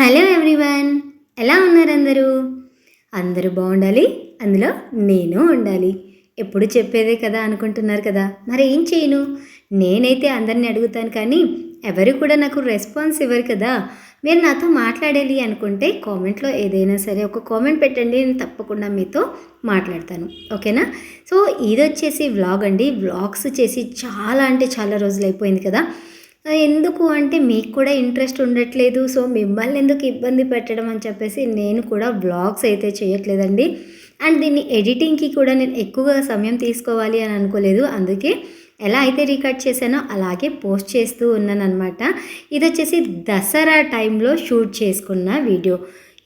Hello everyone ఎలా ఉన్నారు అందరూ? అందరూ బాగుండాలి? అందులో నేను ఉండాలి. ఎప్పుడు చెప్పేదే కదా అనుకుంటున్నారు కదా. మరి ఏం చేయను? నేనైతే అందరిని అడుగుతాను కానీ ఎవరు కూడా నాకు రెస్పాన్స్ ఇవ్వరు కదా. మీరు నాతో మాట్లాడాలి అనుకుంటే కామెంట్లో ఏదైనా సరే ఒక కామెంట్ పెట్టండి. నేను తప్పకుండా మీతో మాట్లాడతాను. ఓకేనా? సో ఇది వచ్చేసి వ్లాగ్ అండి. వ్లాగ్స్ చేసి చాలా అంటే చాలా రోజులు అయిపోయింది కదా. ఎందుకు అంటే మీకు కూడా ఇంట్రెస్ట్ ఉండట్లేదు. సో మిమ్మల్ని ఎందుకు ఇబ్బంది పెట్టడం అని చెప్పేసి నేను కూడా బ్లాగ్స్ అయితే చేయట్లేదండి. అండ్ దీన్ని ఎడిటింగ్కి కూడా నేను ఎక్కువగా సమయం తీసుకోవాలి అని అనుకోలేదు. అందుకే ఎలా అయితే రికార్డ్ చేశానో అలాగే పోస్ట్ చేస్తూ ఉన్నాను అనమాట ఇది వచ్చేసి దసరా టైంలో షూట్ చేసుకున్న వీడియో.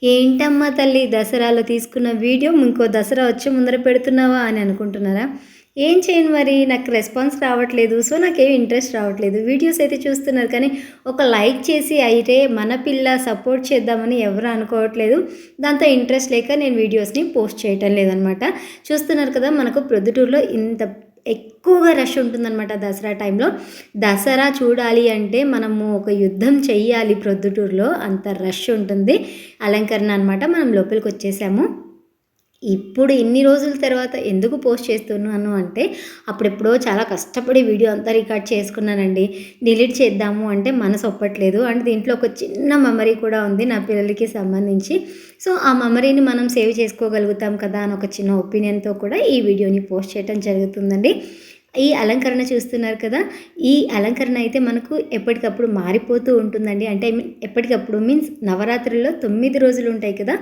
ఏంటమ్మా తల్లి దసరాలో తీసుకున్న వీడియో? ఇంకో దసరా వచ్చి ముందర పెడుతున్నావా అని అనుకుంటున్నారా? ఏం చేయను మరి? నాకు రెస్పాన్స్ రావట్లేదు. సో నాకేం ఇంట్రెస్ట్ రావట్లేదు. వీడియోస్ అయితే చూస్తున్నారు కానీ ఒక లైక్ చేసి అయితే మన పిల్ల సపోర్ట్ చేద్దామని ఎవరు అనుకోవట్లేదు. దాంతో ఇంట్రెస్ట్ లేక నేను వీడియోస్ని పోస్ట్ చేయటం లేదనమాట. చూస్తున్నారు కదా మనకు ప్రొద్దుటూరులో ఇంత ఎక్కువగా రష్ ఉంటుందన్నమాట దసరా టైంలో. దసరా చూడాలి అంటే మనము ఒక యుద్ధం చెయ్యాలి ప్రొద్దుటూరులో. అంత రష్ ఉంటుంది. అలంకరణ అనమాట మనం లోపలికి వచ్చేసాము. ఇప్పుడు ఇన్ని రోజుల తర్వాత ఎందుకు పోస్ట్ చేస్తున్నాను అంటే అప్పుడెప్పుడో చాలా కష్టపడి వీడియో అంతా రికార్డ్ చేసుకున్నానండి. డిలీట్ చేద్దాము అంటే మనసు ఒప్పట్లేదు. అండ్ దీంట్లో ఒక చిన్న మెమరీ కూడా ఉంది నా పిల్లలకి సంబంధించి. సో ఆ మెమరీని మనం సేవ్ చేసుకోగలుగుతాం కదా అని ఒక చిన్న ఒపీనియన్తో కూడా ఈ వీడియోని పోస్ట్ చేయడం జరుగుతుందండి. ఈ అలంకరణ చూస్తున్నారు కదా ఈ అలంకరణ అయితే మనకు ఎప్పటికప్పుడు మారిపోతూ ఉంటుందండి. అంటే ఎప్పటికప్పుడు మీన్స్ నవరాత్రుల్లో తొమ్మిది రోజులు ఉంటాయి కదా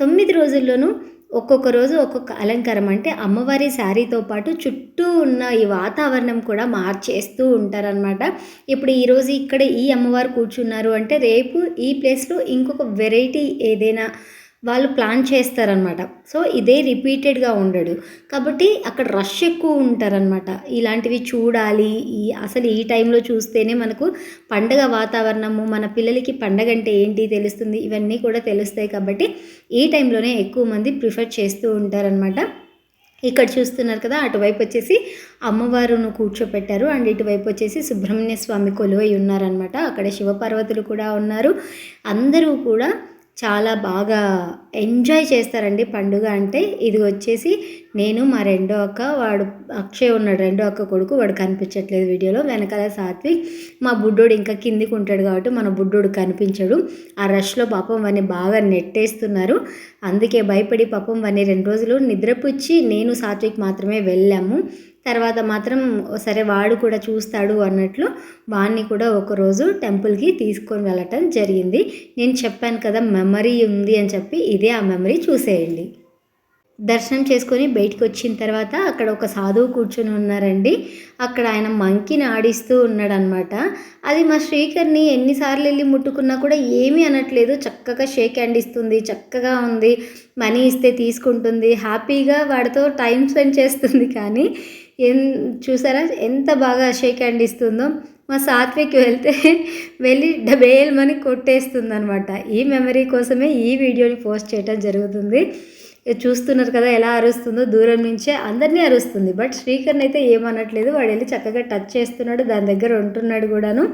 తొమ్మిది రోజుల్లోనూ ఒక్కొక్క రోజు ఒక్కొక్క అలంకారం. అంటే అమ్మవారి శారీతో పాటు చుట్టూ ఉన్న ఈ వాతావరణం కూడా మార్చేస్తూ ఉంటారనమాట ఇప్పుడు ఈరోజు ఇక్కడ ఈ అమ్మవారు కూర్చున్నారు అంటే రేపు ఈ ప్లేస్లో ఇంకొక వెరైటీ ఏదైనా వాళ్ళు ప్లాన్ చేస్తారనమాట సో ఇదే రిపీటెడ్గా ఉండడు. కాబట్టి అక్కడ రష్ ఎక్కువ ఉంటారనమాట ఇలాంటివి చూడాలి. ఈ అసలు ఈ టైంలో చూస్తేనే మనకు పండగ వాతావరణము మన పిల్లలకి పండగ అంటే ఏంటి తెలుస్తుంది? ఇవన్నీ కూడా తెలుస్తాయి కాబట్టి ఈ టైంలోనే ఎక్కువ మంది ప్రిఫర్ చేస్తూ ఉంటారనమాట ఇక్కడ చూస్తున్నారు కదా అటువైపు వచ్చేసి అమ్మవారును కూర్చోపెట్టారు. అండ్ ఇటువైపు వచ్చేసి సుబ్రహ్మణ్య స్వామి కొలువై ఉన్నారనమాట అక్కడ శివపార్వతులు కూడా ఉన్నారు. అందరూ కూడా చాలా బాగా ఎంజాయ్ చేస్తారండి పండుగ అంటే. ఇది వచ్చేసి నేను మా రెండో అక్క వాడు అక్షయ్ ఉన్నాడు రెండో అక్క కొడుకు వాడు కనిపించట్లేదు వీడియోలో. వెనకాల సాత్విక్ మా బుడ్డోడు ఇంకా కిందికి ఉంటాడు కాబట్టి మన బుడ్డోడు కనిపించడు. ఆ రష్లో పాపం వాడిని బాగా నెట్టేస్తున్నారు. అందుకే భయపడి పాపం వాడిని రెండు రోజులు నిద్రపుచ్చి నేను సాత్విక్ మాత్రమే వెళ్ళాము. తర్వాత మాత్రం సరే వాడు కూడా చూస్తాడు అన్నట్లు వాడిని కూడా ఒకరోజు టెంపుల్కి తీసుకొని వెళ్ళటం జరిగింది. నేను చెప్పాను కదా మెమరీ ఉంది అని చెప్పి ఇదే ఆ మెమరీ చూసేయండి. దర్శనం చేసుకొని బయటకు వచ్చిన తర్వాత అక్కడ ఒక సాధువు కూర్చొని ఉన్నారండి. అక్కడ ఆయన మంకిని ఆడిస్తూ ఉన్నాడనమాట అది మా శ్రీకర్ని ఎన్నిసార్లు వెళ్ళి ముట్టుకున్నా కూడా ఏమీ అనట్లేదు. చక్కగా షేక్ హ్యాండ్ ఇస్తుంది చక్కగా ఉంది మనీ ఇస్తే తీసుకుంటుంది హ్యాపీగా వాడితో టైం స్పెండ్ చేస్తుంది. కానీ ఎన్ చూసారా ఎంత బాగా షేక్ హ్యాండ్ ఇస్తుందో. మా సాత్విక్ వెళ్తే వెళ్ళి డబేల్ మని కొట్టేస్తుంది అనమాట ఈ మెమరీ కోసమే ఈ వీడియోని పోస్ట్ చేయడం జరుగుతుంది. చూస్తున్నారు కదా ఎలా అరుస్తుందో దూరం నుంచే అందరినీ అరుస్తుంది. బట్ శ్రీకర్ని అయితే ఏమనట్లేదు. వాడు వెళ్ళి చక్కగా టచ్ చేస్తున్నాడు దాని దగ్గర ఉంటున్నాడు కూడాను.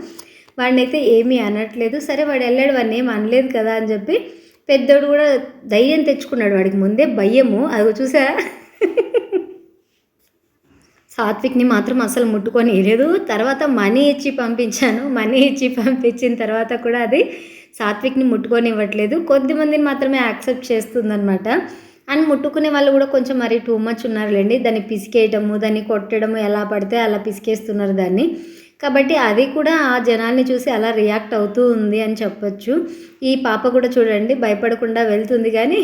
వాడినైతే ఏమీ అనట్లేదు. సరే వాడు వెళ్ళాడు వాడిని ఏం అనలేదు కదా అని చెప్పి పెద్దోడు కూడా ధైర్యం తెచ్చుకున్నాడు. వాడికి ముందే భయము. అది చూసారా? సాత్విక్ని మాత్రం అసలు ముట్టుకొని లేదు. తర్వాత మనీ ఇచ్చి పంపించాను. మనీ ఇచ్చి పంపించిన తర్వాత కూడా అది సాత్విక్ని ముట్టుకొని ఇవ్వట్లేదు. కొద్దిమందిని మాత్రమే యాక్సెప్ట్ చేస్తుందన్నమాట. అండ్ ముట్టుకునే వాళ్ళు కూడా కొంచెం మరి టూ మచ్ ఉన్నారులేండి. దాన్ని పిసికేయటము దాన్ని కొట్టడము ఎలా పడితే అలా పిసికేస్తున్నారు దాన్ని. కాబట్టి అది కూడా ఆ జనాల్ని చూసి అలా రియాక్ట్ అవుతూ ఉంది అని చెప్పొచ్చు. ఈ పాప కూడా చూడండి భయపడకుండా వెళ్తుంది కానీ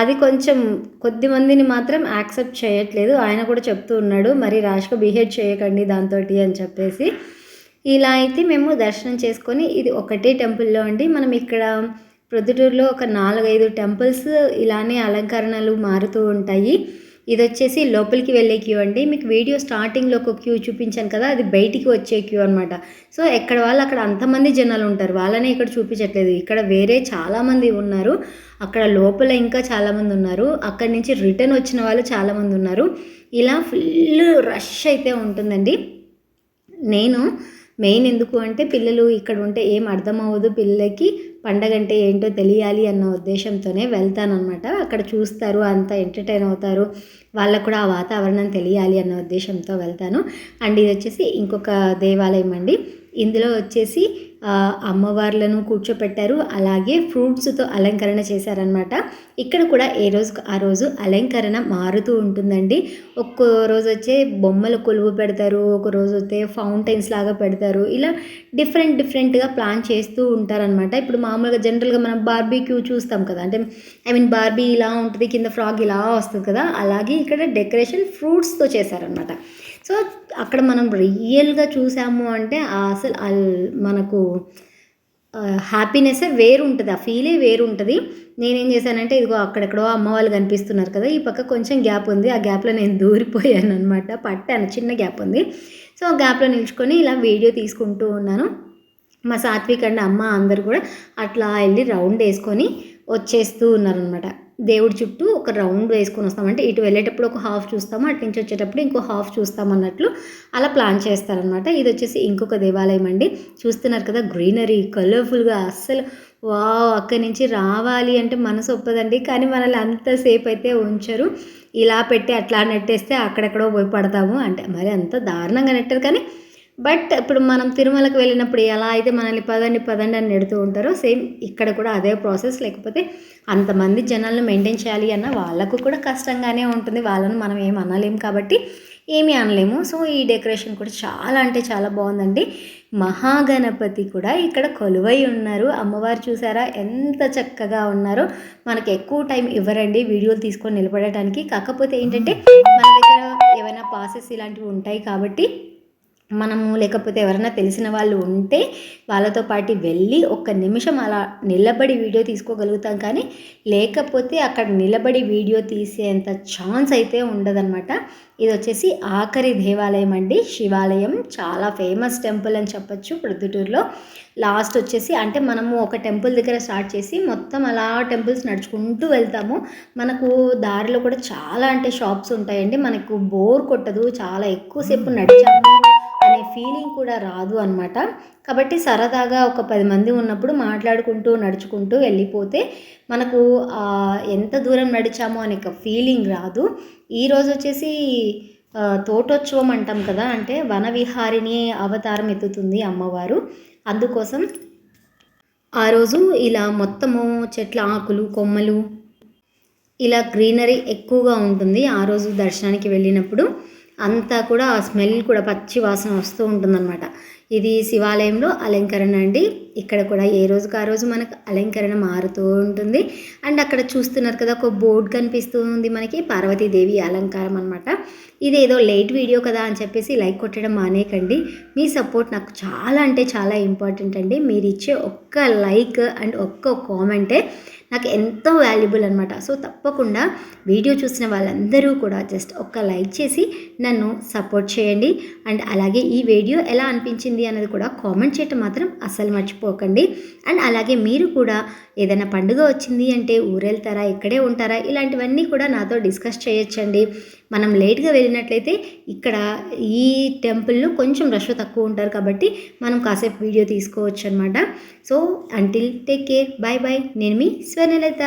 అది కొంచెం కొద్ది మందిని మాత్రం యాక్సెప్ట్ చేయట్లేదు. ఆయన కూడా చెప్తూ ఉన్నాడు మరి ర్యాష్గా బిహేవ్ చేయకండి దాంతో అని చెప్పేసి. ఇలా అయితే మేము దర్శనం చేసుకొని ఇది ఒకటే టెంపుల్లో అండి. మనం ఇక్కడ ప్రొద్దుటూరులో ఒక నాలుగైదు టెంపుల్స్ ఇలానే అలంకరణలు మారుతూ ఉంటాయి. ఇది వచ్చేసి లోపలికి వెళ్ళే క్యూ అండి. మీకు వీడియో స్టార్టింగ్లో ఒక క్యూ చూపించాను కదా అది బయటికి వచ్చే క్యూ అనమాట సో ఎక్కడ వాళ్ళు అక్కడ అంతమంది జనాలు ఉంటారు. వాళ్ళనే ఇక్కడ చూపించట్లేదు. ఇక్కడ వేరే చాలామంది ఉన్నారు. అక్కడ లోపల ఇంకా చాలామంది ఉన్నారు. అక్కడి నుంచి రిటర్న్ వచ్చిన వాళ్ళు చాలామంది ఉన్నారు. ఇలా ఫుల్ రష్ అయితే ఉంటుందండి. నేను మెయిన్ ఎందుకు అంటే పిల్లలు ఇక్కడ ఉంటే ఏం అర్థం అవ్వదు పిల్లలకి పండగ అంటే ఏంటో తెలియాలి అన్న ఉద్దేశంతోనే వెళ్తానమాట అక్కడ చూస్తారు అంత ఎంటర్టైన్ అవుతారు. వాళ్ళకు కూడా ఆ వాతావరణం తెలియాలి అన్న ఉద్దేశంతో వెళ్తాను. అండ్ ఇది వచ్చేసి ఇంకొక దేవాలయం అండి. ఇందులో వచ్చేసి అమ్మవార్లను కూర్చోపెట్టారు. అలాగే ఫ్రూట్స్తో అలంకరణ చేశారనమాట ఇక్కడ కూడా ఏ రోజు ఆ రోజు అలంకరణ మారుతూ ఉంటుందండి. ఒక్కో రోజు వచ్చే బొమ్మలు కొలువు పెడతారు ఒక రోజు అయితే ఫౌంటైన్స్ లాగా పెడతారు. ఇలా డిఫరెంట్ డిఫరెంట్గా ప్లాన్ చేస్తూ ఉంటారనమాట ఇప్పుడు మామూలుగా జనరల్గా మనం బార్బీక్యూ చూస్తాం కదా. అంటే ఐ మీన్ బార్బీ ఇలా ఉంటుంది కింద ఫ్రాగ్ ఇలా వస్తుంది కదా. అలాగే ఇక్కడ డెకరేషన్ ఫ్రూట్స్తో చేశారనమాట సో అక్కడ మనం రియల్గా చూసాము అంటే అసలు మనకు హ్యాపీనెస్ వేరు ఉంటుంది ఆ ఫీలే వేరు ఉంటుంది నేనేం చేశానంటే ఇదిగో అక్కడెక్కడో అమ్మ వాళ్ళు కనిపిస్తున్నారు కదా ఈ పక్క కొంచెం గ్యాప్ ఉంది. ఆ గ్యాప్లో నేను దూరిపోయాను అనమాట పట్టాను. చిన్న గ్యాప్ ఉంది. సో ఆ గ్యాప్లో నిల్చుకొని ఇలా వీడియో తీసుకుంటూ ఉన్నాను. మా సాత్విక్ అండ్ అమ్మ అందరు కూడా అట్లా వెళ్ళి రౌండ్ వేసుకొని వచ్చేస్తూ ఉన్నారనమాట దేవుడి చుట్టూ ఒక రౌండ్ వేసుకొని వస్తామంటే ఇటు వెళ్ళేటప్పుడు ఒక హాఫ్ చూస్తాము అటు నుంచి వచ్చేటప్పుడు ఇంకో హాఫ్ చూస్తాం అన్నట్లు అలా ప్లాన్ చేస్తారనమాట ఇది వచ్చేసి ఇంకొక దేవాలయం అండి. చూస్తున్నారు కదా గ్రీనరీ కలర్ఫుల్గా అస్సలు వా అక్కడి నుంచి రావాలి అంటే మనసు ఒప్పదండి. కానీ మనల్ని అంతసేపు అయితే ఉంచరు. ఇలా పెట్టి అట్లా నెట్టేస్తే అక్కడెక్కడో పోయి పడతాము. అంటే మరి అంత దారుణంగా నెట్టరు కానీ బట్ ఇప్పుడు మనం తిరుమలకు వెళ్ళినప్పుడు ఎలా అయితే మనల్ని పదండి పదండి అని నెడుతూ ఉంటారో సేమ్ ఇక్కడ కూడా అదే ప్రాసెస్. లేకపోతే అంతమంది జనాలను మెయింటైన్ చేయాలి అన్న వాళ్ళకు కూడా కష్టంగానే ఉంటుంది. వాళ్ళని మనం ఏం అనలేము కాబట్టి ఏమీ అనలేము. సో ఈ డెకరేషన్ కూడా చాలా అంటే చాలా బాగుందండి. మహాగణపతి కూడా ఇక్కడ కొలువై ఉన్నారు. అమ్మవారు చూసారా? ఎంత చక్కగా ఉన్నారో. మనకి ఎక్కువ టైం ఇవ్వరండి వీడియోలు తీసుకొని నిలబడటానికి. కాకపోతే ఏంటంటే మన దగ్గర ఏమైనా పాసెస్ ఇలాంటివి ఉంటాయి కాబట్టి మనము లేకపోతే ఎవరైనా తెలిసిన వాళ్ళు ఉంటే వాళ్ళతో పాటు వెళ్ళి ఒక్క నిమిషం అలా నిలబడి వీడియో తీసుకోగలుగుతాం కానీ లేకపోతే అక్కడ నిలబడి వీడియో తీసేంత ఛాన్స్ అయితే ఉండదన్నమాట. ఇది వచ్చేసి ఆఖరి దేవాలయం అండి. శివాలయం చాలా ఫేమస్ టెంపుల్ అని చెప్పొచ్చు ప్రొద్దుటూరులో. లాస్ట్ వచ్చేసి అంటే మనము ఒక టెంపుల్ దగ్గర స్టార్ట్ చేసి మొత్తం అలా టెంపుల్స్ నడుచుకుంటూ వెళ్తాము. మనకు దారిలో కూడా చాలా అంటే షాప్స్ ఉంటాయండి. మనకు బోర్ కొట్టదు. చాలా ఎక్కువసేపు నడిచాము. అనే ఫీలింగ్ కూడా రాదు అనమాట కాబట్టి సరదాగా ఒక పది మంది ఉన్నప్పుడు మాట్లాడుకుంటూ నడుచుకుంటూ వెళ్ళిపోతే మనకు ఎంత దూరం నడిచామో అనే ఫీలింగ్ రాదు. ఈరోజు వచ్చేసి తోటోత్సవం అంటాం కదా అంటే వన విహారిని అవతారం ఎత్తుతుంది అమ్మవారు. అందుకోసం ఆ రోజు ఇలా మొత్తము చెట్ల ఆకులు కొమ్మలు ఇలా గ్రీనరీ ఎక్కువగా ఉంటుంది ఆ రోజు దర్శనానికి వెళ్ళినప్పుడు. అంతా కూడా ఆ స్మెల్ కూడా పచ్చి వాసన వస్తూ ఉంటుందన్నమాట. ఇది శివాలయంలో అలంకరణ అండి. ఇక్కడ కూడా ఏ రోజుకి ఆ రోజు మనకు అలంకరణ మారుతూ ఉంటుంది. అండ్ అక్కడ చూస్తున్నారు కదా ఒక బోర్డు కనిపిస్తూ ఉంది మనకి పార్వతీదేవి అలంకారం అనమాట ఇదేదో లేట్ వీడియో కదా అని చెప్పేసి లైక్ కొట్టడం మానేకండి మీ సపోర్ట్ నాకు చాలా అంటే చాలా ఇంపార్టెంట్ అండి. మీరు ఇచ్చే ఒక్క లైక్ అండ్ ఒక్క కామెంటే నాకు ఎంతో వాల్యుబుల్ అనమాట సో తప్పకుండా వీడియో చూసిన వాళ్ళందరూ కూడా జస్ట్ ఒక్క లైక్ చేసి నన్ను సపోర్ట్ చేయండి. అండ్ అలాగే ఈ వీడియో ఎలా అనిపించింది అన్నది కూడా కామెంట్ చేయటం మాత్రం అస్సలు మర్చిపోకండి. అండ్ అలాగే మీరు కూడా ఏదైనా పండుగ వచ్చింది అంటే ఊరెళ్తారా ఇక్కడే ఉంటారా ఇలాంటివన్నీ కూడా నాతో డిస్కస్ చేయొచ్చండి. మనం లేట్గా వెళ్ళినట్లయితే ఇక్కడ ఈ టెంపుల్లో కొంచెం రష్ తక్కువ ఉంటారు కాబట్టి మనం కాసేపు వీడియో తీసుకోవచ్చు అనమాట so until take care bye bye నేను మీ స్వర్ణలత.